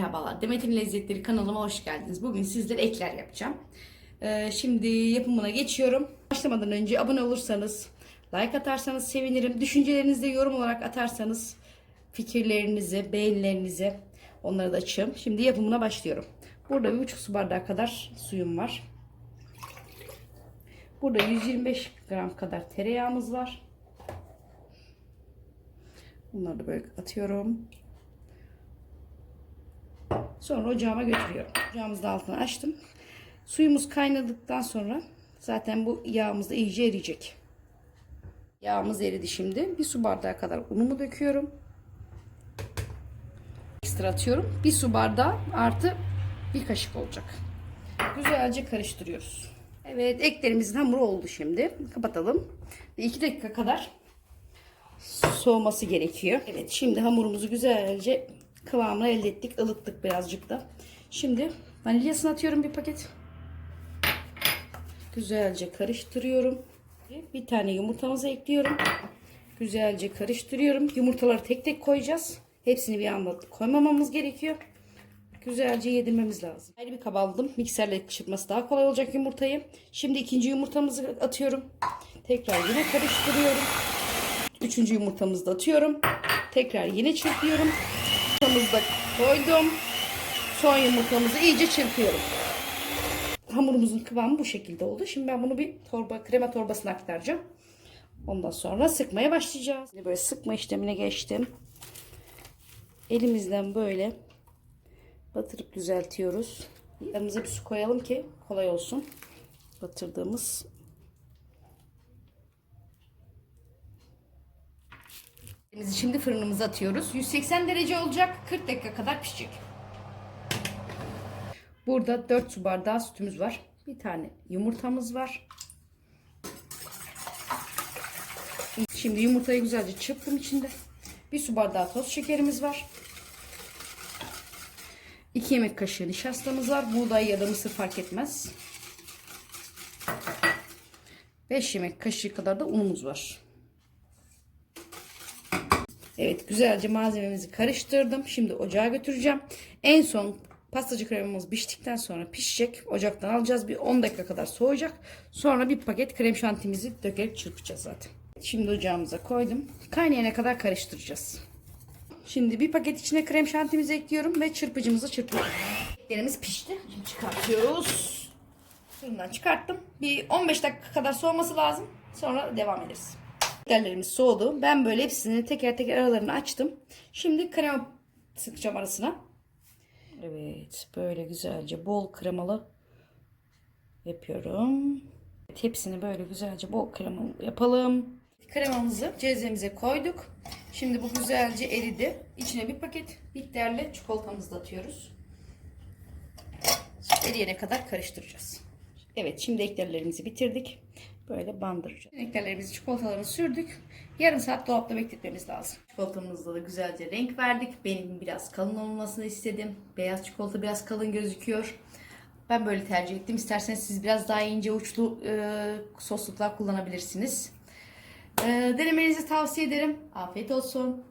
Merhabalar, Demet'in Lezzetleri kanalıma hoş geldiniz. Bugün sizlere ekler yapacağım. Ee, şimdi yapımına geçiyorum. Başlamadan önce abone olursanız, like atarsanız sevinirim. Düşüncelerinizi yorum olarak atarsanız, fikirlerinizi, beğenilerinizi onları da açığım. Şimdi yapımına başlıyorum. Burada bir buçuk su bardağı kadar suyum var. Burada 125 gram kadar tereyağımız var. Bunları da böyle atıyorum. Sonra ocağıma götürüyorum. Ocağımızın altını açtım. Suyumuz kaynadıktan sonra zaten bu yağımız da iyice eriyecek. Yağımız eridi şimdi. Bir su bardağı kadar unumu döküyorum. Ekstra atıyorum. Bir su bardağı artı bir kaşık olacak. Güzelce karıştırıyoruz. Evet eklerimizin hamuru oldu şimdi. Kapatalım. 2 dakika kadar soğuması gerekiyor. Evet şimdi hamurumuzu güzelce kıvamını elde ettik. ılıttık birazcık da. Şimdi vanilyasını atıyorum bir paket. Güzelce karıştırıyorum. Bir tane yumurtamızı ekliyorum. Güzelce karıştırıyorum. Yumurtaları tek tek koyacağız. Hepsini bir anda koymamamız gerekiyor. Güzelce yedirmemiz lazım. Ayrı bir kaba aldım. Mikserle çırpması daha kolay olacak yumurtayı. Şimdi ikinci yumurtamızı atıyorum. Tekrar yine karıştırıyorum. Üçüncü yumurtamızı da atıyorum. Tekrar yine çırpıyorum. Yumurtamızı da koydum. Son yumurtamızı iyice çırpıyorum. Hamurumuzun kıvamı bu şekilde oldu. Şimdi ben bunu bir torba, krema torbasına aktaracağım. Ondan sonra sıkmaya başlayacağız. Şimdi böyle sıkma işlemine geçtim. Elimizden böyle batırıp düzeltiyoruz. Yanımıza bir su koyalım ki kolay olsun. Batırdığımız Şimdi fırınımıza atıyoruz. 180 derece olacak. 40 dakika kadar pişecek. Burada 4 su bardağı sütümüz var. Bir tane yumurtamız var. Şimdi yumurtayı güzelce çırptım içinde. Bir su bardağı toz şekerimiz var. 2 yemek kaşığı nişastamız var. Buğday ya da mısır fark etmez. 5 yemek kaşığı kadar da unumuz var. Evet güzelce malzememizi karıştırdım. Şimdi ocağa götüreceğim. En son pastacı kremamız piştikten sonra pişecek. Ocaktan alacağız. Bir 10 dakika kadar soğuyacak. Sonra bir paket krem şantimizi dökerek çırpacağız zaten. Şimdi ocağımıza koydum. Kaynayana kadar karıştıracağız. Şimdi bir paket içine krem şantimizi ekliyorum ve çırpıcımızı çırpıyorum. Eklerimiz pişti. Şimdi çıkartıyoruz. Fırından çıkarttım. Bir 15 dakika kadar soğuması lazım. Sonra devam ederiz. Eklerlerimiz soğudu. Ben böyle hepsini teker teker aralarını açtım. Şimdi krema sıkacağım arasına. Evet böyle güzelce bol kremalı yapıyorum. Evet, hepsini böyle güzelce bol kremalı yapalım. Kremamızı cezvemize koyduk. Şimdi bu güzelce eridi. İçine bir paket bitterli çikolatamızı da atıyoruz. Eriyene kadar karıştıracağız. Evet şimdi eklerlerimizi bitirdik. Böyle bandıracağız. Eklerlerimizi çikolatalarını sürdük. Yarım saat dolapta bekletmemiz lazım. Çikolatamızda da güzelce renk verdik. Benim biraz kalın olmasını istedim. Beyaz çikolata biraz kalın gözüküyor. Ben böyle tercih ettim. İsterseniz siz biraz daha ince uçlu e, sosluklar kullanabilirsiniz. E, denemenizi tavsiye ederim. Afiyet olsun.